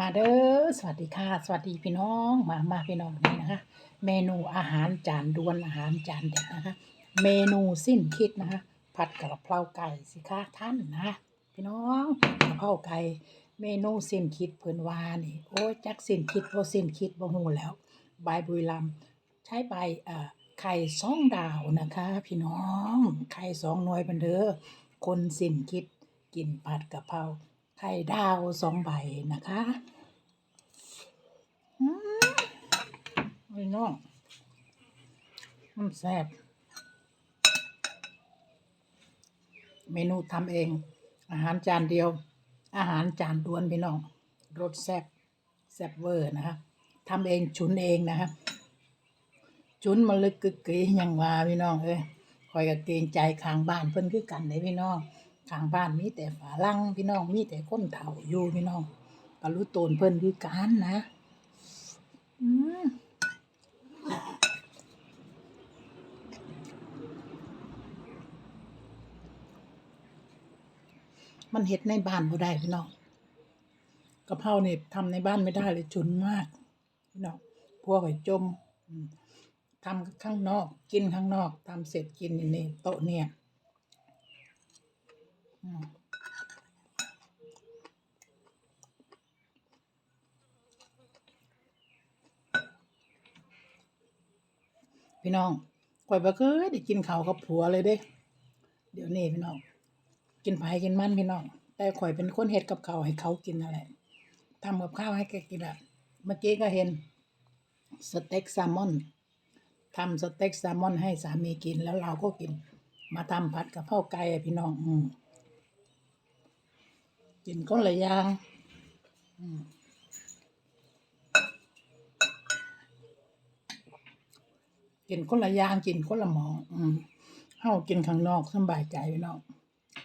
มาเด้อสวัสดีค่ะ สวัสดีพี่น้องมามาพี่น้องนี่นะคะ เมนูอาหารจานด่วนอาหารจานเด็ดนะคะ เมนูสิ้นคิดนะคะผัดกะเพราไก่สิคะท่านนะพี่น้องกะเพราไก่เมนูสิ้นคิดเพิ่นวานี่โอ้จักสิ้นคิดบ่สิ้นคิดบ่ฮู้แล้วใบบุรีรัมย์ใช้ใบเอ่อไข่สองดาวนะคะ พี่น้องไข่สองหน่วยเป็นเด้อคนสิ้นคิดกินผัดกะเพรา ไข่ดาวสองใบนะคะอืมพี่น้องมันแซ่บเมนูทำเอง อาหารจานเดียว อาหารจานด่วนพี่น้องรสแซ่บแซ่บเวอร์นะคะทำเองชุนเองนะคะชุนมาลึกกึกกีอย่างว่าพี่น้องเอ้ยคอยกับเกรงใจข้างบ้านเพิ่นคือกันเลยพี่น้อง ข้างบ้านมีแต่ฝาลังพี่น้องมีแต่คนเฒ่าอยู่พี่น้องก็รู้ตนเพิ่นคือกันนะอืมมันเห็ดในบ้านบ่ได้พี่น้องกะเพราเนี่ยทำในบ้านไม่ได้เลยฉุนมากพี่น้องพวกไอ้จมทำข้างนอก กินข้างนอกทำเสร็จกินในโต๊ะเนี่ย พี่น้องข่อยบ่เคยได้กินข้าวกับผัวเลยเด้ เดี๋ยวนี้พี่น้อง กินไผกินมันพี่น้อง แต่ข่อยเป็นคนเฮ็ดกับข้าวให้เขากินนั่นแหละทำกับข้าวให้แกกินอะเมื่อกี้ก็เห็นสเต็กแซลมอนทำสเต็กแซลมอนให้สามีกินแล้วเราก็กิน มาทำผัดกับข้าวไก่พี่น้อง อืม กินก็ละอย่างกินคนละอย่างกินคนละหมออืมเฮากินข้างนอกสบายใจพี่น้อง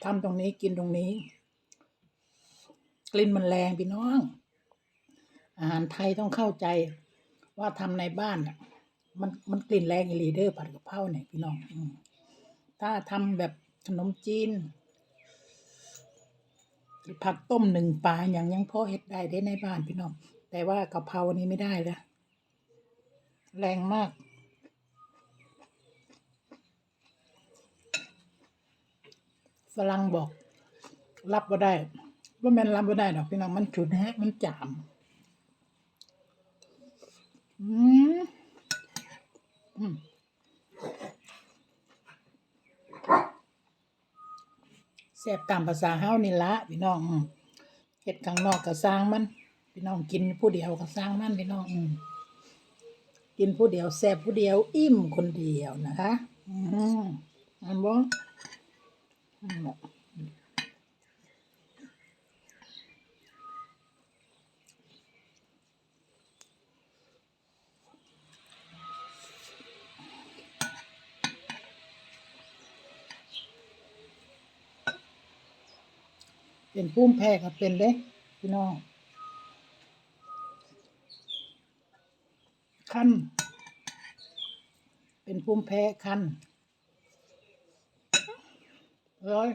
ทำตรงนี้กินตรงนี้ กลิ่นมันแรงพี่น้อง อาหารไทยต้องเข้าใจ ว่าทำในบ้านน่ะ มันมันกลิ่นแรงอีลีเดอร์ผัดกะเพราเนี่ยพี่น้องถ้าทำแบบขนมจีน ผักต้มหนึ่งปลาอย่างยังพอเฮ็ดได้ได้ในบ้านพี่น้อง แต่ว่ากะเพรานี้ไม่ได้แล้วแรงมากฝรั่งบอก รับบ่ได้ว่าแม่นรับบ่ได้ดอกพี่น้องมันฉุนแฮะมันจามอืมอืม แซ่บตามภาษาเฮานี่ละพี่น้องเห็ดข้างนอกก็สร้างมัน พี่น้องกินผู้เดียวก็สร้างมันพี่น้องอกินผู้เดียวแซ่บผู้เดียวอิ่มคนเดียวนะคะ อืมอันบ่อันบ่ เป็นปุ้มแพ้ก็เป็นเด้พี่น้องคันเป็นภูมิแพ้คันร้อย